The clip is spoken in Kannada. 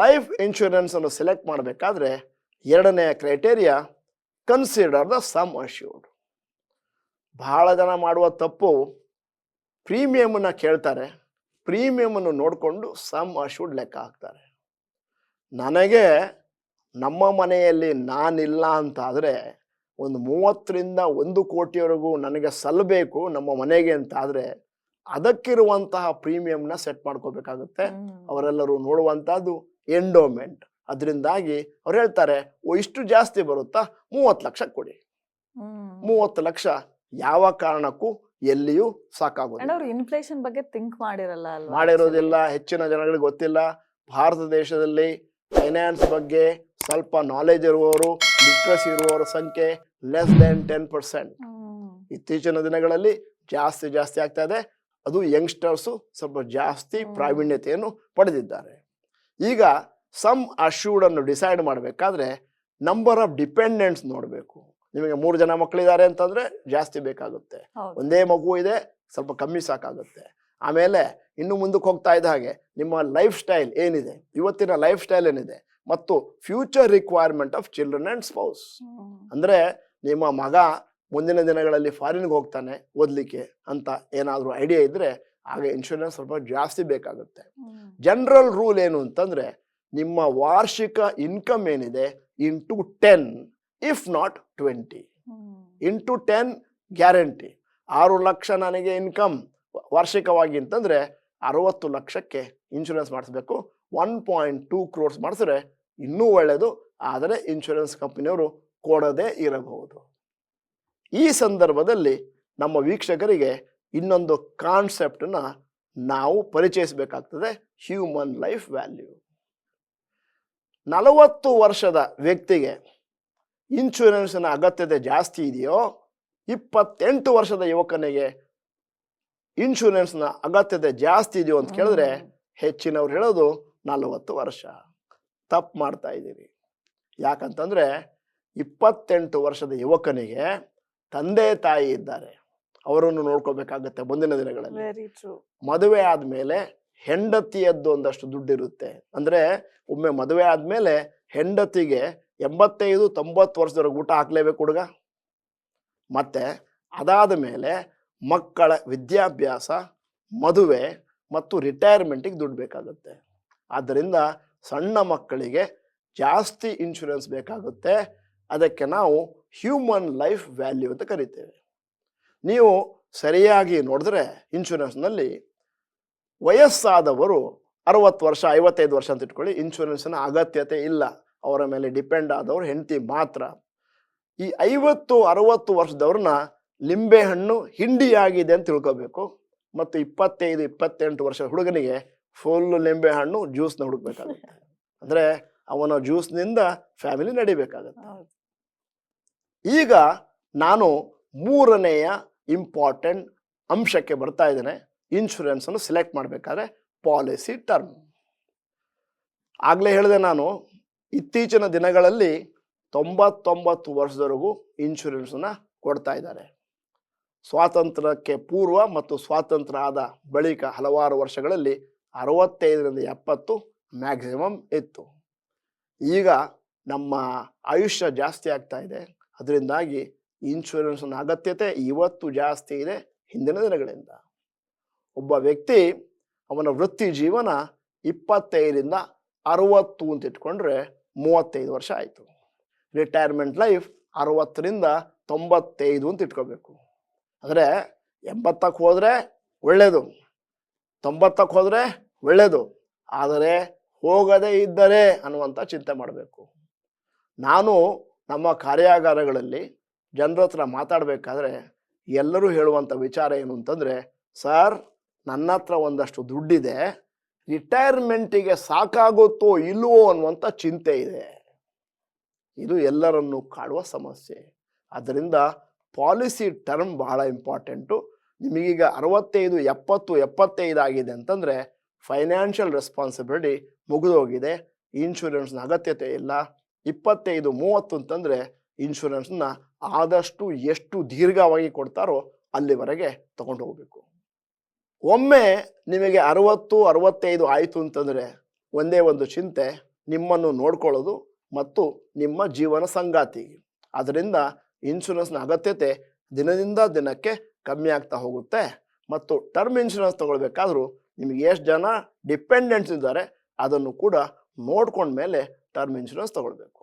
ಲೈಫ್ ಇನ್ಶೂರೆನ್ಸ್ ಅನ್ನು ಸೆಲೆಕ್ಟ್ ಮಾಡಬೇಕಾದ್ರೆ ಎರಡನೆಯ criteria consider the sum assured ಬಹಳ ಜನ ಮಾಡುವ ತಪ್ಪು ಪ್ರೀಮಿಯಮನ್ನು ಕೇಳ್ತಾರೆ ಪ್ರೀಮಿಯಮನ್ನು ನೋಡಿಕೊಂಡು ಸಮ್ ಅಶ್ಯೂರ್ಡ್ ಲೆಕ್ಕ ಹಾಕ್ತಾರೆ. ನನಗೆ ನಮ್ಮ ಮನೆಯಲ್ಲಿ ನಾನಿಲ್ಲ ಅಂತ ಆದರೆ ಒಂದು ಮೂವತ್ತರಿಂದ ಒಂದು ಕೋಟಿವರೆಗೂ ನನಗೆ ಸಲ್ಲಬೇಕು ನಮ್ಮ ಮನೆಗೆ ಅಂತ ಆದರೆ ಅದಕ್ಕಿರುವಂತಹ ಪ್ರೀಮಿಯಂನ ಸೆಟ್ ಮಾಡ್ಕೋಬೇಕಾಗುತ್ತೆ. ಅವರೆಲ್ಲರೂ ನೋಡುವಂತಹದ್ದು. ಎಂಡೋಮೆಂಟ್. ಅದರಿಂದಾಗಿ ಅವ್ರು ಹೇಳ್ತಾರೆ ಓ ಇಷ್ಟು ಜಾಸ್ತಿ ಬರುತ್ತಾ? ಮೂವತ್ತು ಲಕ್ಷ ಕೊಡಿ. ಮೂವತ್ತು ಲಕ್ಷ ಯಾವ ಕಾರಣಕ್ಕೂ ಎಲ್ಲಿಯೂ ಸಾಕಾಗುತ್ತೆ ಸಾಕಾಗೋದಿಲ್ಲ ಇನ್ಫ್ಲೇಷನ್ ಬಗ್ಗೆ ಥಿಂಕ್ ಮಾಡಿರಲ್ಲ ಮಾಡಿರೋದಿಲ್ಲ ಹೆಚ್ಚಿನ ಜನಗಳಿಗೆ ಗೊತ್ತಿಲ್ಲ. ಭಾರತ ದೇಶದಲ್ಲಿ ಫೈನಾನ್ಸ್ ಬಗ್ಗೆ ಸ್ವಲ್ಪ ನಾಲೆಜ್ ಇರುವವರು ಲಿಟ್ರಸಿ ಇರುವವರ ಸಂಖ್ಯೆ ಲೆಸ್ ದೆನ್ ಟೆನ್ ಪರ್ಸೆಂಟ್ ಇತ್ತೀಚಿನ ದಿನಗಳಲ್ಲಿ ಜಾಸ್ತಿ ಜಾಸ್ತಿ ಆಗ್ತಾ ಇದೆ. ಅದು ಯಂಗ್ಸ್ಟರ್ಸು ಸ್ವಲ್ಪ ಜಾಸ್ತಿ ಪ್ರಾವೀಣ್ಯತೆಯನ್ನು ಪಡೆದಿದ್ದಾರೆ. ಈಗ ಸಮ್ ಅಶ್ಯೂರ್ಡ್ ಅನ್ನು ಡಿಸೈಡ್ ಮಾಡಬೇಕಾದ್ರೆ ನಂಬರ್ ಆಫ್ ಡಿಪೆಂಡೆಂಟ್ಸ್ ನೋಡಬೇಕು. ನಿಮಗೆ ಮೂರು ಜನ ಮಕ್ಕಳಿದ್ದಾರೆ ಅಂತಂದ್ರೆ ಜಾಸ್ತಿ ಬೇಕಾಗುತ್ತೆ. ಒಂದೇ ಮಗು ಇದೆ ಸ್ವಲ್ಪ ಕಮ್ಮಿ ಸಾಕಾಗುತ್ತೆ. ಆಮೇಲೆ ಇನ್ನು ಮುಂದಕ್ಕೆ ಹೋಗ್ತಾ ಇದ್ದ ಹಾಗೆ ನಿಮ್ಮ ಲೈಫ್ ಸ್ಟೈಲ್ ಏನಿದೆ? ಇವತ್ತಿನ ಲೈಫ್ ಸ್ಟೈಲ್ ಏನಿದೆ? ಮತ್ತು future requirement of children and spouse ಅಂದ್ರೆ ನಿಮ್ಮ ಮಗ ಮುಂದಿನ ದಿನಗಳಲ್ಲಿ ಫಾರಿನ್ಗೆ ಹೋಗ್ತಾನೆ ಓದ್ಲಿಕ್ಕೆ ಅಂತ ಏನಾದರೂ ಐಡಿಯಾ ಇದ್ರೆ ಆಗ ಇನ್ಶೂರೆನ್ಸ್ ಸ್ವಲ್ಪ ಜಾಸ್ತಿ ಬೇಕಾಗುತ್ತೆ. ಜನರಲ್ ರೂಲ್ ಏನು ಅಂತಂದ್ರೆ ನಿಮ್ಮ ವಾರ್ಷಿಕ ಇನ್ಕಮ್ ಏನಿದೆ into ten if not twenty. Into ten guarantee ಆರು ಲಕ್ಷ ನನಗೆ ಇನ್ಕಮ್ ವಾರ್ಷಿಕವಾಗಿ ಅಂತಂದರೆ ಅರವತ್ತು ಲಕ್ಷಕ್ಕೆ ಇನ್ಶೂರೆನ್ಸ್ ಮಾಡಿಸ್ಬೇಕು. ಒನ್ ಪಾಯಿಂಟ್ ಟೂ ಕ್ರೋರ್ಸ್ ಮಾಡಿಸಿದ್ರೆ ಇನ್ನೂ ಒಳ್ಳೆಯದು ಆದರೆ ಇನ್ಶೂರೆನ್ಸ್ ಕಂಪ್ನಿಯವರು ಕೊಡದೇ ಇರಬಹುದು. ಈ ಸಂದರ್ಭದಲ್ಲಿ ನಮ್ಮ ವೀಕ್ಷಕರಿಗೆ ಇನ್ನೊಂದು ಕಾನ್ಸೆಪ್ಟನ್ನ ನಾವು ಪರಿಚಯಿಸಬೇಕಾಗ್ತದೆ ಹ್ಯೂಮನ್ ಲೈಫ್ ವ್ಯಾಲ್ಯೂ. ನಲವತ್ತು ವರ್ಷದ ವ್ಯಕ್ತಿಗೆ ಇನ್ಶೂರೆನ್ಸ್ನ ಅಗತ್ಯತೆ ಜಾಸ್ತಿ ಇದೆಯೋ ಇಪ್ಪತ್ತೆಂಟು ವರ್ಷದ ಯುವಕನಿಗೆ ಇನ್ಶೂರೆನ್ಸ್ನ ಅಗತ್ಯತೆ ಜಾಸ್ತಿ ಇದೆಯೋ ಅಂತ ಕೇಳಿದ್ರೆ ಹೆಚ್ಚಿನವ್ರು ಹೇಳೋದು ನಲವತ್ತು ವರ್ಷ. ತಪ್ಪು ಮಾಡ್ತಾ ಇದ್ದೀರಿ. ಯಾಕಂತಂದ್ರೆ ಇಪ್ಪತ್ತೆಂಟು ವರ್ಷದ ಯುವಕನಿಗೆ ತಂದೆ ತಾಯಿ ಇದ್ದಾರೆ. ಅವರನ್ನು ನೋಡ್ಕೋಬೇಕಾಗತ್ತೆ ಮುಂದಿನ ದಿನಗಳಲ್ಲಿ. ಮದುವೆ ಆದ್ಮೇಲೆ ಹೆಂಡತಿಯದ್ದು ಒಂದಷ್ಟು ದುಡ್ಡಿರುತ್ತೆ. ಅಂದ್ರೆ ಒಮ್ಮೆ ಮದುವೆ ಆದ್ಮೇಲೆ ಹೆಂಡತಿಗೆ ಎಂಬತ್ತೈದು ತೊಂಬತ್ತು ವರ್ಷದವರೆಗೆ ಊಟ ಹಾಕ್ಲೇಬೇಕು ಹುಡುಗ. ಮತ್ತೆ ಅದಾದ ಮೇಲೆ ಮಕ್ಕಳ ವಿದ್ಯಾಭ್ಯಾಸ ಮದುವೆ ಮತ್ತು ರಿಟೈರ್ಮೆಂಟಿಗೆ ದುಡ್ಡು ಬೇಕಾಗುತ್ತೆ. ಆದ್ದರಿಂದ ಸಣ್ಣ ಮಕ್ಕಳಿಗೆ ಜಾಸ್ತಿ ಇನ್ಶೂರೆನ್ಸ್ ಬೇಕಾಗುತ್ತೆ. ಅದಕ್ಕೆ ನಾವು ಹ್ಯೂಮನ್ ಲೈಫ್ ವ್ಯಾಲ್ಯೂ ಅಂತ ಕರಿತೇವೆ. ನೀವು ಸರಿಯಾಗಿ ನೋಡಿದ್ರೆ ಇನ್ಶೂರೆನ್ಸ್ನಲ್ಲಿ ವಯಸ್ಸಾದವರು ಅರವತ್ತು ವರ್ಷ, ಐವತ್ತೈದು ವರ್ಷ ಅಂತ ಇಟ್ಕೊಳ್ಳಿ ಇನ್ಶೂರೆನ್ಸ್ನ ಅಗತ್ಯತೆ ಇಲ್ಲ. ಅವರ ಮೇಲೆ ಡಿಪೆಂಡ್ ಆದವರು ಹೆಂಡತಿ ಮಾತ್ರ. ಈ ಐವತ್ತು, ಅರವತ್ತು ವರ್ಷದವ್ರನ್ನ ಲಿಂಬೆಹಣ್ಣು ಹಿಂಡಿಯಾಗಿದೆ ಅಂತ ತಿಳ್ಕೋಬೇಕು. ಮತ್ತು ಇಪ್ಪತ್ತೈದು, ಇಪ್ಪತ್ತೆಂಟು ವರ್ಷದ ಹುಡುಗನಿಗೆ ಫುಲ್ ಲಿಂಬೆಹಣ್ಣು ಜ್ಯೂಸ್ನ ಹುಡುಕ್ಬೇಕಾಗುತ್ತೆ. ಅಂದರೆ ಅವನ ಜ್ಯೂಸ್ನಿಂದ ಫ್ಯಾಮಿಲಿ ನಡಿಬೇಕಾಗತ್ತೆ. ಈಗ ನಾನು ಮೂರನೆಯ ಇಂಪಾರ್ಟೆಂಟ್ ಅಂಶಕ್ಕೆ ಬರ್ತಾ ಇದ್ದೇನೆ. ಇನ್ಶೂರೆನ್ಸ್ ಅನ್ನು ಸೆಲೆಕ್ಟ್ ಮಾಡಬೇಕಾದ್ರೆ ಪಾಲಿಸಿ ಟರ್ಮ್ ಆಗಲೇ ಹೇಳಿದೆ ನಾನು, ಇತ್ತೀಚಿನ ದಿನಗಳಲ್ಲಿ ತೊಂಬತ್ತೊಂಬತ್ತು ವರ್ಷದವರೆಗೂ ಇನ್ಶೂರೆನ್ಸನ್ನ ಕೊಡ್ತಾ ಇದ್ದಾರೆ. ಸ್ವಾತಂತ್ರ್ಯಕ್ಕೆ ಪೂರ್ವ ಮತ್ತು ಸ್ವಾತಂತ್ರ್ಯ ಆದ ಬಳಿಕ ಹಲವಾರು ವರ್ಷಗಳಲ್ಲಿ ಅರವತ್ತೈದರಿಂದ ಎಪ್ಪತ್ತು ಮ್ಯಾಕ್ಸಿಮಮ್ ಇತ್ತು. ಈಗ ನಮ್ಮ ಆಯುಷ್ಯ ಜಾಸ್ತಿ ಆಗ್ತಾ ಇದೆ. ಅದರಿಂದಾಗಿ ಇನ್ಶೂರೆನ್ಸ್ನ ಅಗತ್ಯತೆ ಇವತ್ತು ಜಾಸ್ತಿ ಇದೆ ಹಿಂದಿನ ದಿನಗಳಿಂದ. ಒಬ್ಬ ವ್ಯಕ್ತಿ ಅವನ ವೃತ್ತಿ ಜೀವನ ಇಪ್ಪತ್ತೈದರಿಂದ ಅರವತ್ತು ಅಂತ ಇಟ್ಕೊಂಡ್ರೆ ಮೂವತ್ತೈದು ವರ್ಷ ಆಯಿತು. ರಿಟೈರ್ಮೆಂಟ್ ಲೈಫ್ ಅರವತ್ತರಿಂದ ತೊಂಬತ್ತೈದು ಅಂತ ಇಟ್ಕೋಬೇಕು. ಆದರೆ ಎಂಬತ್ತಕ್ಕೆ ಹೋದರೆ ಒಳ್ಳೆಯದು ತೊಂಬತ್ತಕ್ಕೆ ಹೋದರೆ ಒಳ್ಳೆಯದು ಆದರೆ ಹೋಗದೇ ಇದ್ದರೆ ಅನ್ನುವಂಥ ಚಿಂತೆ ಮಾಡಬೇಕು. ನಾನು ನಮ್ಮ ಕಾರ್ಯಾಗಾರಗಳಲ್ಲಿ ಜನರ ಹತ್ರ ಮಾತಾಡಬೇಕಾದ್ರೆ ಎಲ್ಲರೂ ಹೇಳುವಂಥ ವಿಚಾರ ಏನು ಅಂತಂದರೆ, ಸರ್, ನನ್ನ ಹತ್ರ ಒಂದಷ್ಟು ದುಡ್ಡಿದೆ, ರಿಟೈರ್ಮೆಂಟಿಗೆ ಸಾಕಾಗುತ್ತೋ ಇಲ್ಲವೋ ಅನ್ನುವಂಥ ಚಿಂತೆ ಇದೆ. ಇದು ಎಲ್ಲರನ್ನು ಕಾಡುವ ಸಮಸ್ಯೆ. ಆದ್ದರಿಂದ ಪಾಲಿಸಿ ಟರ್ಮ್ ಬಹಳ ಇಂಪಾರ್ಟೆಂಟು. ನಿಮಗೀಗ ಅರವತ್ತೈದು, ಎಪ್ಪತ್ತು, ಎಪ್ಪತ್ತೈದು ಆಗಿದೆ ಅಂತಂದರೆ, ಫೈನಾನ್ಷಿಯಲ್ ರೆಸ್ಪಾನ್ಸಿಬಿಲಿಟಿ ಮುಗಿದೋಗಿದೆ. ಇನ್ಶೂರೆನ್ಸ್ನ ಅಗತ್ಯತೆ ಇಲ್ಲ. ಇಪ್ಪತ್ತೈದು, ಮೂವತ್ತು ಅಂತಂದರೆ ಇನ್ಶೂರೆನ್ಸ್ನ ಆದಷ್ಟು ಎಷ್ಟು ದೀರ್ಘವಾಗಿ ಕೊಡ್ತಾರೋ ಅಲ್ಲಿವರೆಗೆ ತಗೊಂಡು ಹೋಗಬೇಕು. ಒಮ್ಮೆ ನಿಮಗೆ ಅರವತ್ತು, ಅರವತ್ತೈದು ಆಯಿತು ಅಂತಂದರೆ ಒಂದೇ ಒಂದು ಚಿಂತೆ, ನಿಮ್ಮನ್ನು ನೋಡ್ಕೊಳ್ಳೋದು ಮತ್ತು ನಿಮ್ಮ ಜೀವನ ಸಂಗಾತಿ. ಅದರಿಂದ ಇನ್ಶೂರೆನ್ಸ್ನ ಅಗತ್ಯತೆ ದಿನದಿಂದ ದಿನಕ್ಕೆ ಕಮ್ಮಿ ಆಗ್ತಾ ಹೋಗುತ್ತೆ ಮತ್ತು ಟರ್ಮ್ ಇನ್ಶೂರೆನ್ಸ್ ತಗೊಳ್ಬೇಕಾದ್ರೂ ನಿಮಗೆ ಎಷ್ಟು ಜನ ಡಿಪೆಂಡೆಂಟ್ಸ್ ಇದ್ದಾರೆ ಅದನ್ನು ಕೂಡ ನೋಡ್ಕೊಂಡ್ಮೇಲೆ ಟರ್ಮ್ ಇನ್ಶೂರೆನ್ಸ್ ತಗೊಳ್ಬೇಕು.